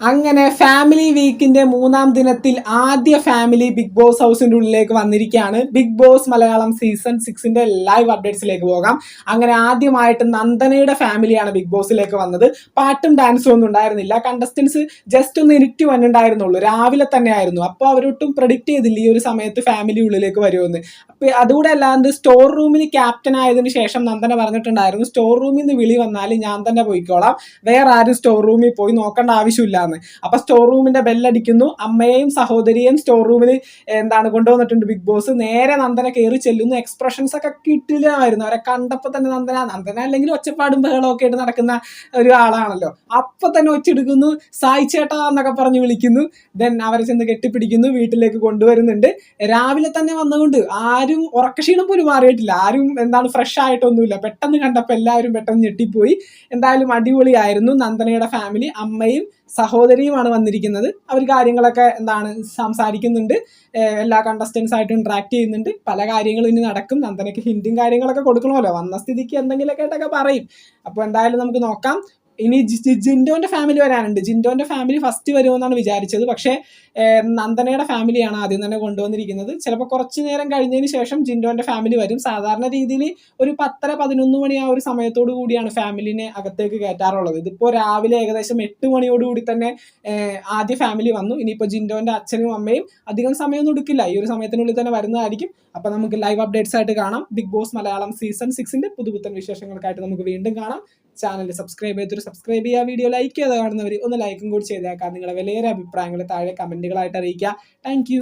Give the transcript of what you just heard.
അങ്ങനെ ഫാമിലി വീക്കിന്റെ മൂന്നാം ദിനത്തിൽ ആദ്യ ഫാമിലി ബിഗ് ബോസ് ഹൗസിന്റെ ഉള്ളിലേക്ക് വന്നിരിക്കുകയാണ്. ബിഗ് ബോസ് മലയാളം സീസൺ സിക്സിന്റെ ലൈവ് അപ്ഡേറ്റ്സിലേക്ക് പോകാം. അങ്ങനെ ആദ്യമായിട്ട് നന്ദനയുടെ ഫാമിലിയാണ് ബിഗ് ബോസിലേക്ക് വന്നത്. പാട്ടും ഡാൻസും ഒന്നും ഉണ്ടായിരുന്നില്ല. കണ്ടസ്റ്റൻസ് ജസ്റ്റ് ഒന്ന് ഇരുട്ടി വന്നിട്ടുണ്ടായിരുന്നുള്ളൂ. രാവിലെ തന്നെ ആയിരുന്നു അപ്പോൾ അവരൊട്ടും പ്രഡിക്റ്റ് ചെയ്തില്ല ഈ ഒരു സമയത്ത് ഫാമിലി ഉള്ളിലേക്ക് വരുമെന്ന്. അപ്പൊ അതുകൂടെ അല്ലാണ്ട് സ്റ്റോർ റൂമിൽ ക്യാപ്റ്റൻ ആയതിനു ശേഷം നന്ദന പറഞ്ഞിട്ടുണ്ടായിരുന്നു. സ്റ്റോർ റൂമിൽ നിന്ന് വിളി വന്നാൽ ഞാൻ തന്നെ പോയിക്കോളാം. വേറെ ആരും സ്റ്റോർ റൂമിൽ പോയി നോക്കേണ്ട ആവശ്യമില്ല. എന്ന് അപ്പൊ സ്റ്റോർ റൂമിന്റെ ബെല്ലടിക്കുന്നു അമ്മയെയും സഹോദരിയെയും സ്റ്റോർ റൂമിൽ എന്താണ് കൊണ്ടുവന്നിട്ടുണ്ട് ബിഗ് ബോസ് നേരെ നന്ദന കയറി ചെല്ലുന്നു. എക്സ്പ്രഷൻസ് ഒക്കെ കിട്ടില്ലായിരുന്നു. അവരെ കണ്ടപ്പോൾ തന്നെ നന്ദന നന്ദന അല്ലെങ്കിൽ ഒച്ചപ്പാടും ബഹളവും ഒക്കെ ആയിട്ട് നടക്കുന്ന ഒരു ആളാണല്ലോ. അപ്പൊ തന്നെ ഒച്ചെടുക്കുന്നു. സായി ചേട്ടാ എന്നൊക്കെ പറഞ്ഞ് വിളിക്കുന്നു. ദെൻ അവരെ ചെന്ന് കെട്ടിപ്പിടിക്കുന്നു. വീട്ടിലേക്ക് കൊണ്ടുവരുന്നുണ്ട്. രാവിലെ തന്നെ വന്നുകൊണ്ട് ആരും ഉറക്കക്ഷീണം പോലും മാറിയിട്ടില്ല. ആരും എന്താണ് ഫ്രഷ് ആയിട്ടൊന്നുമില്ല. പെട്ടെന്ന് കണ്ടപ്പോൾ എല്ലാവരും പെട്ടെന്ന് ഞെട്ടിപ്പോയി. എന്തായാലും അടിപൊളിയായിരുന്നു. നന്ദനയുടെ ഫാമിലി അമ്മയും സഹോദരിയുമാണ് വന്നിരിക്കുന്നത്. അവർ കാര്യങ്ങളൊക്കെ എന്താണ് സംസാരിക്കുന്നുണ്ട്. എല്ലാ കണ്ടസ്റ്റൻസ് ആയിട്ട് ഇൻട്രാക്ട് ചെയ്യുന്നുണ്ട്. പല കാര്യങ്ങളും ഇനി നടക്കും. നന്ദനയ്ക്ക് ഹിന്ദിയും കാര്യങ്ങളൊക്കെ കൊടുക്കണമല്ലോ. വന്ന സ്ഥിതിക്ക് എന്തെങ്കിലുമൊക്കെ ആയിട്ടൊക്കെ പറയും. അപ്പോൾ എന്തായാലും നമുക്ക് നോക്കാം. ഇനി ജിൻഡോന്റെ ഫാമിലി വരാനുണ്ട്. ജിൻഡോന്റെ ഫാമിലി ഫസ്റ്റ് വരുമെന്നാണ് വിചാരിച്ചത്. പക്ഷേ നന്ദനയുടെ ഫാമിലിയാണ് ആദ്യം തന്നെ കൊണ്ടുവന്നിരിക്കുന്നത്. ചിലപ്പോൾ കുറച്ച് നേരം കഴിഞ്ഞതിന് ശേഷം ജിൻഡോന്റെ ഫാമിലി വരും. സാധാരണ രീതിയിൽ ഒരു പത്തര പതിനൊന്ന് മണി ആ ഒരു സമയത്തോടു കൂടിയാണ് ഫാമിലിനെ അകത്തേക്ക് കയറ്റാറുള്ളത്. ഇതിപ്പോൾ രാവിലെ ഏകദേശം എട്ട് മണിയോടുകൂടി തന്നെ ആദ്യ ഫാമിലി വന്നു. ഇനിയിപ്പോൾ ജിൻഡോന്റെ അച്ഛനും അമ്മയും അധികം സമയമൊന്നും എടുക്കില്ല. ഈ ഒരു സമയത്തിനുള്ളിൽ തന്നെ വരുന്നതായിരിക്കും. അപ്പോൾ നമുക്ക് ലൈവ് അപ്ഡേറ്റ്സ് ആയിട്ട് കാണാം. ബിഗ് ബോസ് മലയാളം സീസൺ സിക്സിന്റെ പുതുപുത്തൻ വിശേഷങ്ങൾക്കായിട്ട് നമുക്ക് വീണ്ടും കാണാം. ചാനൽ സബ്സ്ക്രൈബ് ചെയ്തൊരു സബ്സ്ക്രൈബ് ചെയ്യുക വീഡിയോ ലൈക്ക് ചെയ്ത് കാണുന്നവർ ഒന്ന് ലൈക്കും കൂടി ചെയ്തേക്കാം. നിങ്ങളുടെ വിലയേറെ അഭിപ്രായങ്ങൾ താഴെ കമന്റുകളായിട്ട് അറിയിക്കുക. താങ്ക്